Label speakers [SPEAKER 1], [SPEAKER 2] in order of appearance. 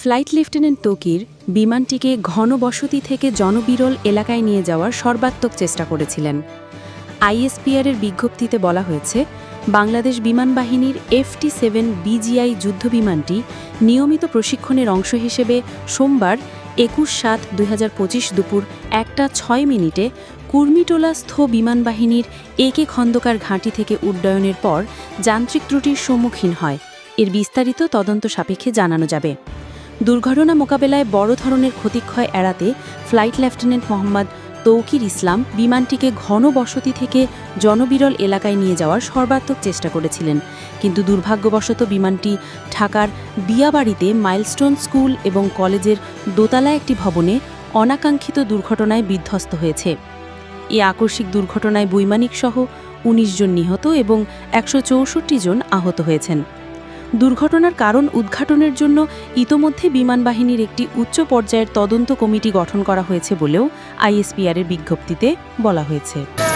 [SPEAKER 1] Flight lieutenant তকির বিমানটিকে ঘনবসতি থেকে জনবিরল এলাকায় নিয়ে যাওয়ার সর্বাত্মক চেষ্টা করেছিলেন। আইএসপিআরের বিজ্ঞপ্তিতে বলা হয়েছে, বাংলাদেশ বিমান বাহিনীর এফটি সেভেন বিজিআই যুদ্ধবিমানটি নিয়মিত প্রশিক্ষণের অংশ হিসেবে সোমবার একুশ সাত দুই দুপুর একটা ছয় মিনিটে কুর্মিটোলাস্থ বিমান বাহিনীর একে খন্দকার ঘাঁটি থেকে উড্ডয়নের পর যান্ত্রিক ত্রুটির সম্মুখীন হয়। এর বিস্তারিত তদন্ত সাপেক্ষে জানানো যাবে। দুর্ঘটনা মোকাবেলায় বড় ধরনের ক্ষতিক্ষয় এড়াতে ফ্লাইট লেফটেন্যান্ট মোহাম্মদ তৌকির ইসলাম বিমানটিকে ঘন বসতি থেকে জনবিরল এলাকায় নিয়ে যাওয়ার সর্বাত্মক চেষ্টা করেছিলেন। কিন্তু দুর্ভাগ্যবশত বিমানটি ঢাকার বিয়াবাড়িতে মাইলস্টোন স্কুল এবং কলেজের দোতলা একটি ভবনে অনাকাঙ্ক্ষিত দুর্ঘটনায় বিধ্বস্ত হয়েছে। এ আকস্মিক দুর্ঘটনায় বৈমানিক সহ ১৯ জন নিহত এবং একশো চৌষট্টি জন আহত হয়েছেন। দুর্ঘটনার কারণ উদ্ঘাটনের জন্য ইতোমধ্যে বিমান বাহিনীর একটি উচ্চ পর্যায়ের তদন্ত কমিটি গঠন করা হয়েছে বলেও আইএসপিআরের বিজ্ঞপ্তিতে বলা হয়েছে।